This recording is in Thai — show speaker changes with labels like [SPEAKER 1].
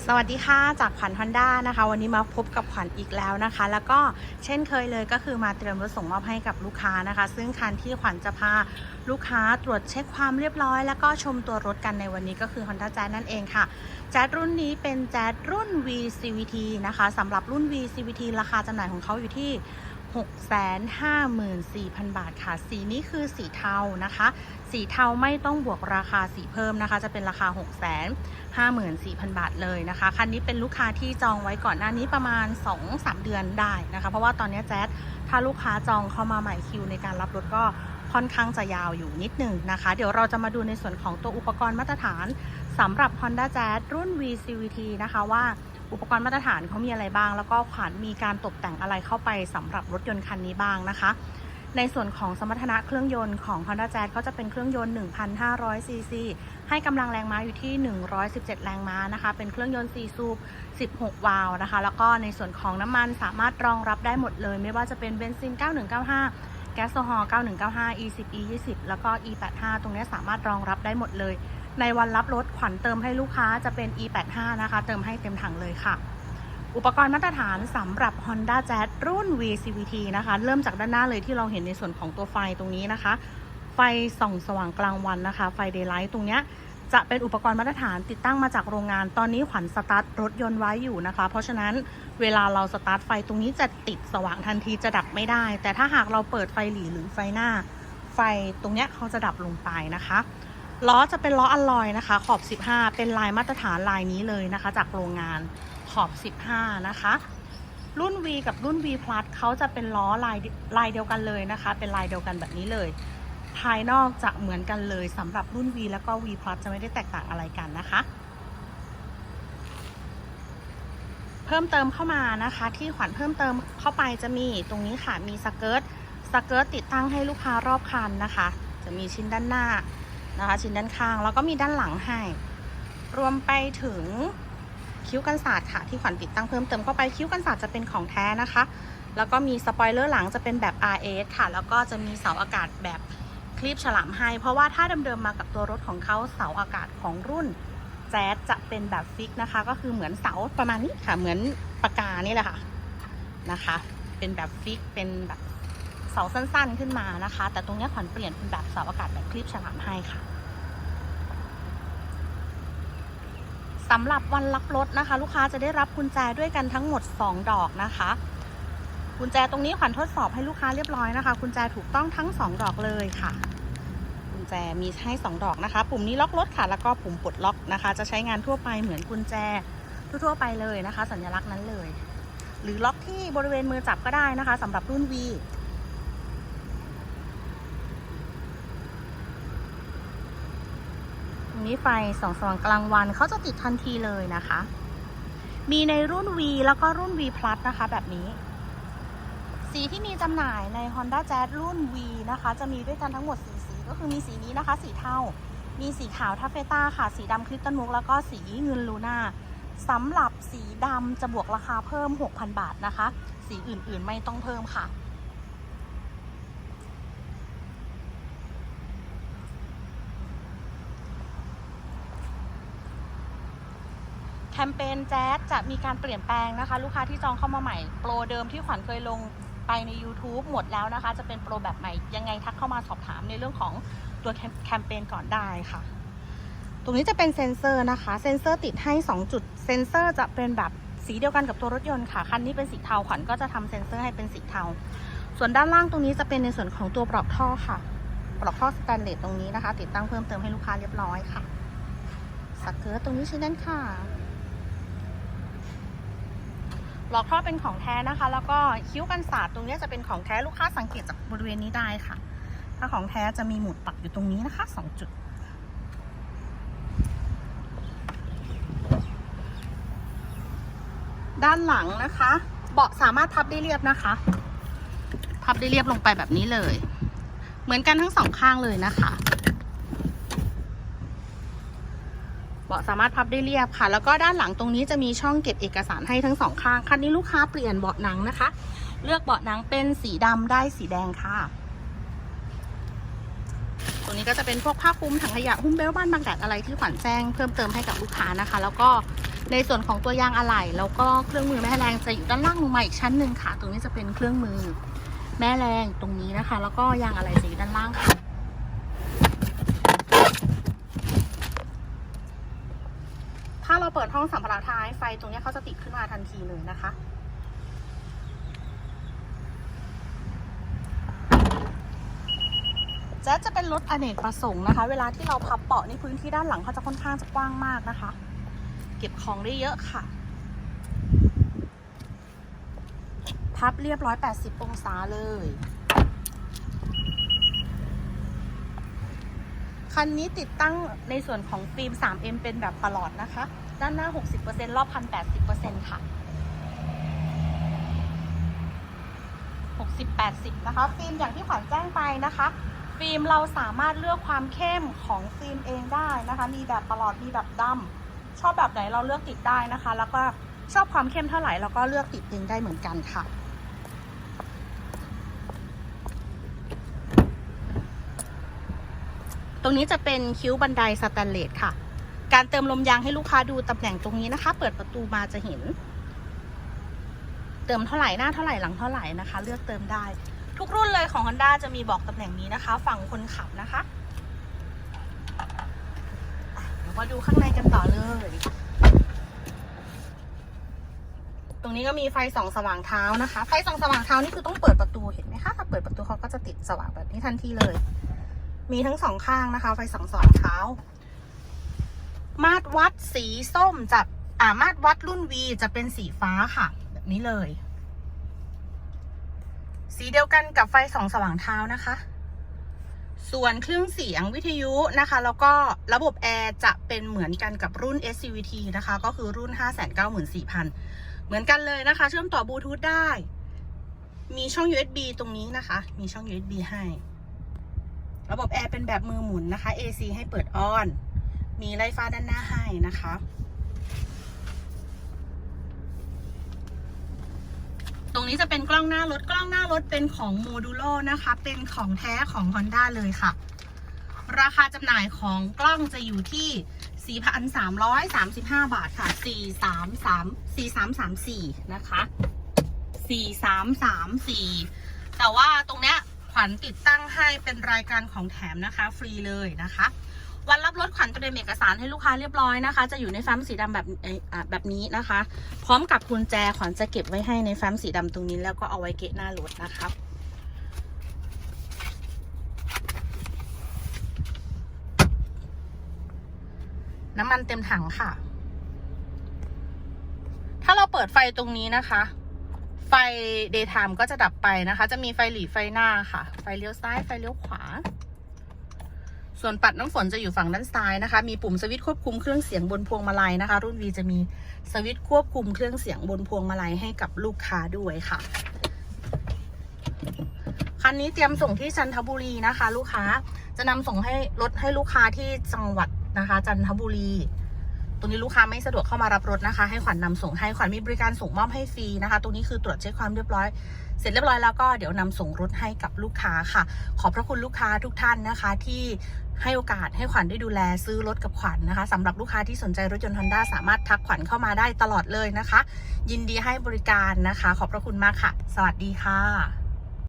[SPEAKER 1] สวัสดีค่ะ จากขวัญฮอนด้านะคะ วันนี้มาพบกับขวัญอีกแล้วนะคะ แล้วก็เช่นเคยเลยก็คือมาเตรียมรถส่งมอบให้กับลูกค้านะคะ ซึ่งคันที่ขวัญจะพาลูกค้าตรวจเช็คความเรียบร้อย แล้วก็ชมตัวรถกันในวันนี้ก็คือ Honda Jazz นั่นเองค่ะแจ๊ดรุ่นนี้เป็นแจ๊ดรุ่น V CVT นะคะสำหรับรุ่น V CVT ราคาจำหน่ายของเขาอยู่ที่ 654,000 บาทค่ะ สีนี้คือสีเทานะคะ สีเทาไม่ต้องบวกราคาสีเพิ่มนะคะ จะเป็นราคา 654,000 บาทเลยนะคะ คันนี้เป็นลูกค้าที่จองไว้ก่อนหน้านี้ประมาณ 2-3 เดือนได้นะคะ เพราะว่าตอนนี้แจ๊ดถ้าลูกค้าจองเข้ามาใหม่คิวในการรับรถก็ค่อนข้างจะยาวอยู่นิดหนึ่งนะคะ เดี๋ยวเราจะมาดูในส่วนของตัวอุปกรณ์มาตรฐานสำหรับ Honda Jazz รุ่น V CVT นะคะว่า อุปกรณ์มาตรฐานเขามีอะไรบ้าง แล้วก็ขวัญมีการตกแต่งอะไรเข้าไปสำหรับรถยนต์คันนี้บ้างนะคะ ในส่วนของสมรรถนะเครื่องยนต์ของ Honda Jazz เขาจะเป็นเครื่องยนต์1,500ซีซีให้กำลังแรงม้าอยู่ที่ 117 แรงม้านะคะ เป็นเครื่องยนต์4สูบ 16 วาล์วนะคะ แล้วก็ในส่วนของน้ำมันสามารถรองรับได้หมดเลย ไม่ว่าจะเป็นเบนซิน 9195 แก๊สโซฮอล์9195 E10 E20 แล้วก็ E85 ตรงนี้สามารถรองรับได้หมดเลย ในวันรับรถขวัญเติมให้ลูกค้าจะเป็น E85 นะคะ เติมให้เต็มถังเลยค่ะ อุปกรณ์มาตรฐานสำหรับ Honda Jazz รุ่น VCVT นะคะ เริ่มจากด้านหน้าเลยที่เราเห็นในส่วนของตัวไฟตรงนี้นะคะ ไฟส่องสว่างกลางวันนะคะ ไฟเดย์ไลท์ตรงเนี้ยจะเป็นอุปกรณ์มาตรฐานติดตั้งมาจากโรงงาน ตอนนี้ขวัญสตาร์ทรถยนต์ไว้อยู่นะคะ เพราะฉะนั้นเวลาเราสตาร์ทไฟตรงนี้จะติดสว่างทันทีจะดับไม่ได้ แต่ถ้าหากเราเปิดไฟหลีหรือไฟหน้า ไฟตรงเนี้ยเขาจะดับลงไปนะคะ ล้อจะเป็นล้ออลลอยนะคะ ขอบ 15 เป็นลายมาตรฐานลายนี้เลยนะคะ จากโรงงานขอบ 15 นะคะ รุ่น V กับรุ่น V Plus เขาจะเป็นล้อลายลายเดียวกันเลยนะคะ เป็นลายเดียวกันแบบนี้เลย ภายนอกจะเหมือนกันเลยสำหรับรุ่น V แล้วก็ V Plus จะไม่ได้แตกต่างอะไรกันนะคะ เพิ่มเติมเข้ามานะคะ ที่ขวัญเพิ่มเติมเข้าไปจะมีตรงนี้ค่ะมีสเกิร์ตสเกิร์ตติดตั้งให้ลูกค้ารอบคันนะคะ จะมีชิ้นด้านหน้า นะคะ ชิ้นด้านข้างแล้วก็มีด้านหลังให้ รวมไปถึงคิ้วกันศาสตร์ค่ะ ที่ขวัญติดตั้งเพิ่มเติมเข้าไปคิ้วกันศาสตร์จะเป็นของแท้นะคะ แล้วก็มีสปอยเลอร์หลังจะเป็นแบบ RS ค่ะ แล้วก็จะมีเสาอากาศแบบคลีปฉลามให้ เพราะว่าถ้าเดิมๆมากับตัวรถของเขาเสาอากาศของรุ่นแจ๊จะเป็นแบบฟิกนะคะ ก็คือเหมือนเสาประมาณนี้ค่ะ เหมือนปากกานี่แหละค่ะนะคะ เป็นแบบฟิกเป็นแบบ เสาสั้นๆขึ้นมานะคะ แต่ตรงนี้ขวัญเปลี่ยนเป็นแบบเสาอากาศแบบคลีปฉลามให้ค่ะสำหรับวันรับรถนะคะ ลูกค้าจะได้รับกุญแจด้วยกันทั้งหมด 2 ดอกนะคะกุญแจตรงนี้ขวัญทดสอบให้ลูกค้าเรียบร้อยนะคะกุญแจถูกต้องทั้ง 2 ดอกเลยค่ะกุญแจมีให้2ดอกนะคะ ปุ่มนี้ล็อกรถค่ะ แล้วก็ปุ่มปลดล็อกนะคะ จะใช้งานทั่วไปเหมือนกุญแจทั่วๆไปเลยนะคะ สัญลักษณ์นั้นเลย หรือล็อกที่บริเวณมือจับก็ได้นะคะสำหรับรุ่น V ตรง นี้ไฟสองสว่างกลางวันเขาจะติดทันทีเลยนะคะ มีในรุ่น V แล้วก็รุ่น V Plus นะคะ แบบนี้ สีที่มีจำหน่ายใน Honda Jazz รุ่น V นะคะ จะมีด้วยกันทั้งหมดสีสีก็คือมีสีนี้นะคะ สีเทา มีสีขาวทัฟเฟต้าค่ะ สีดำคลิปตันมุก แล้วก็สีเงินลูน่าสำหรับสีดำจะบวกราคาเพิ่ม 6,000 บาทนะคะ สีอื่นๆไม่ต้องเพิ่มค่ะ มเปญแจ๊สจะมีการเปลี่ยนแปลงนะคะ ลูกค้าที่จองเข้ามาใหม่ โปรเดิมที่ขวัญเคยลงไปใน YouTube หมดแล้วนะคะ จะเป็นโปรแบบใหม่ ยังไงทักเข้ามาสอบถามในเรื่องของตัวแคมเปญก่อนได้ค่ะ ตรงนี้จะเป็นเซ็นเซอร์นะคะ เซ็นเซอร์ติดให้ 2 จุด เซ็นเซอร์จะเป็นแบบสีเดียวกันกับตัวรถยนต์ค่ะ คันนี้เป็นสีเทาขวัญก็จะทำเซ็นเซอร์ให้เป็นสีเทา ส่วนด้านล่างตรงนี้จะเป็นในส่วนของตัวปลอกท่อค่ะ ปลอกท่อสแตนเลสตรงนี้นะคะ ติดตั้งเพิ่มเติมให้ลูกค้าเรียบร้อยค่ะ สักเกิร์ตตรงนี้ชิ้นนั้นค่ะ หลอกท่อเป็นของแท้นะคะ แล้วก็คิ้วกันศาสตร์ตรงนี้จะเป็นของแท้ลูกค้าสังเกตจากบริเวณนี้ได้ค่ะ ถ้าของแท้จะมีหมุดปักอยู่ตรงนี้นะคะสองจุดด้านหลังนะคะ เบาะสามารถพับได้เรียบนะคะ พับได้เรียบลงไปแบบนี้เลย เหมือนกันทั้งสองข้างเลยนะคะ เบาะสามารถพับได้เรียบค่ะ แล้วก็ด้านหลังตรงนี้จะมีช่องเก็บเอกสารให้ทั้งสองข้าง คันนี้ลูกค้าเปลี่ยนเบาะหนังนะคะ เลือกเบาะหนังเป็นสีดำได้สีแดงค่ะตรงนี้ก็จะเป็นพวกผ้าคลุมถังขยะหุ้มเบลต์บ้านบางแดดอะไรที่ขวัญแจ้งเพิ่มเติมให้กับลูกค้านะคะ แล้วก็ในส่วนของตัวยางอะไหล่แล้วก็เครื่องมือแม่แรงจะอยู่ด้านล่างลงมาอีกชั้นหนึ่งค่ะ ตรงนี้จะเป็นเครื่องมือแม่แรงตรงนี้นะคะ แล้วก็ยางอะไหล่จะอยู่ด้านล่างค่ะ ถ้า เปิดห้องสัมภาระท้ายไฟตรงนี้เขาจะติดขึ้นมาทันทีเลยนะคะ แจ๊จะเป็นรถอเนกประสงค์นะคะ เวลาที่เราพับเบาะนี่พื้นที่ด้านหลังเขาจะค่อนข้างจะกว้างมากนะคะ เก็บของได้เยอะค่ะ พับเรียบร้อย 80 องศาเลยคันนี้ติดตั้งในส่วนของฟิล์ม 3M เป็นแบบปลอดนะคะ ด้านหน้า 60%รอบคัน80%ค่ะ 60-80 นะคะ ฟิล์มอย่างที่ขวัญแจ้งไปนะคะ ฟิล์มเราสามารถเลือกความเข้มของฟิล์มเองได้นะคะ มีแบบประหลอดมีแบบดำชอบแบบไหนเราเลือกติดได้นะคะ แล้วก็ชอบความเข้มเท่าไหร่เราก็เลือกติดเองได้เหมือนกันค่ะตรงนี้จะเป็นคิ้วบันไดสแตนเลสค่ะ การเติมลมยางให้ลูกค้าดูตำแหน่งตรงนี้นะคะ เปิดประตูมาจะเห็น เติมเท่าไหร่หน้าเท่าไหร่หลังเท่าไหร่นะคะ เลือกเติมได้ ทุกรุ่นเลยของ Honda จะมีบอกตำแหน่งนี้นะคะ ฝั่งคนขับนะคะเดี๋ยวมาดูข้างในกันต่อเลย ตรงนี้ก็มีไฟส่องสว่างเท้านะคะ ไฟส่องสว่างเท้านี่คือต้องเปิดประตูเห็นไหมคะถ้าเปิดประตูเขาก็จะติดสว่างแบบนี้ทันทีเลย มีทั้งสองข้างนะคะ ไฟส่องสว่างเท้า มาตรวัดสีส้มจะอ่ามาตรวัดรุ่น V จะเป็นสีฟ้าค่ะ แบบนี้เลย สีเดียวกันกับไฟสองสว่างเท้านะคะ ส่วนเครื่องเสียงวิทยุนะคะ แล้วก็ระบบแอร์จะเป็นเหมือนกันกับรุ่น SCVT นะคะ ก็คือรุ่น 594,000 เหมือนกันเลยนะคะ เชื่อมต่อบลูทูธได้ มีช่อง USB ตรงนี้นะคะ มีช่อง USB ให้ ระบบแอร์เป็นแบบมือหมุนนะคะ AC ให้เปิดออน มีไล่ฟ้าด้านหน้าให้นะคะ ตรงนี้จะเป็นกล้องหน้ารถ กล้องหน้ารถเป็นของโมดูโลนะคะ เป็นของแท้ของ Honda เลยค่ะ ราคาจำหน่ายของกล้องจะอยู่ที่ 4,335 บาทค่ะ 433 4334 นะคะ 4334 แต่ว่าตรงเนี้ยขวัญติดตั้งให้เป็นรายการของแถมนะคะ ฟรีเลยนะคะ วันรับรถขวัญเตรียมเอกสารให้ลูกค้าเรียบร้อยนะคะ จะอยู่ในแฟ้มสีดำแบบแบบนี้นะคะ พร้อมกับกุญแจขวัญจะเก็บไว้ให้ในแฟ้มสีดำตรงนี้แล้วก็เอาไว้เกะหน้ารถนะคะน้ำมันเต็มถังค่ะ ถ้าเราเปิดไฟตรงนี้นะคะ ไฟ daytime ก็จะดับไปนะคะ จะมีไฟหลีไฟหน้าค่ะ ไฟเลี้ยวซ้าย ไฟเลี้ยวขวา ส่วนปัดน้ำฝนจะอยู่ฝั่งด้านซ้ายนะคะ มีปุ่มสวิตช์ควบคุมเครื่องเสียงบนพวงมาลัยนะคะ รุ่น V จะมีสวิตช์ควบคุมเครื่องเสียงบนพวงมาลัยให้กับลูกค้าด้วยค่ะ คันนี้เตรียมส่งที่จันทบุรีนะคะ ลูกค้าจะนำส่งให้รถให้ลูกค้าที่จังหวัดนะคะ จันทบุรี ตรงนี้ลูกค้าไม่สะดวกเข้ามารับรถนะคะ ให้ขวัญนนำส่งให้ขวัญมีบริการส่งมอบให้ฟรีนะคะ ตรงนี้คือตรวจเช็คความเรียบร้อย เสร็จเรียบร้อยแล้วก็เดี๋ยวนำส่งรถให้กับลูกค้าค่ะ ขอบพระคุณลูกค้าทุกท่านนะคะ ที่ให้โอกาสให้ขวัญได้ดูแลซื้อรถกับขวัญนะคะสำหรับลูกค้าที่สนใจรถยนต์ Honda สามารถทักขวัญเข้ามาได้ตลอดเลยนะคะ ยินดีให้บริการนะคะ ขอบพระคุณมากค่ะ สวัสดีค่ะ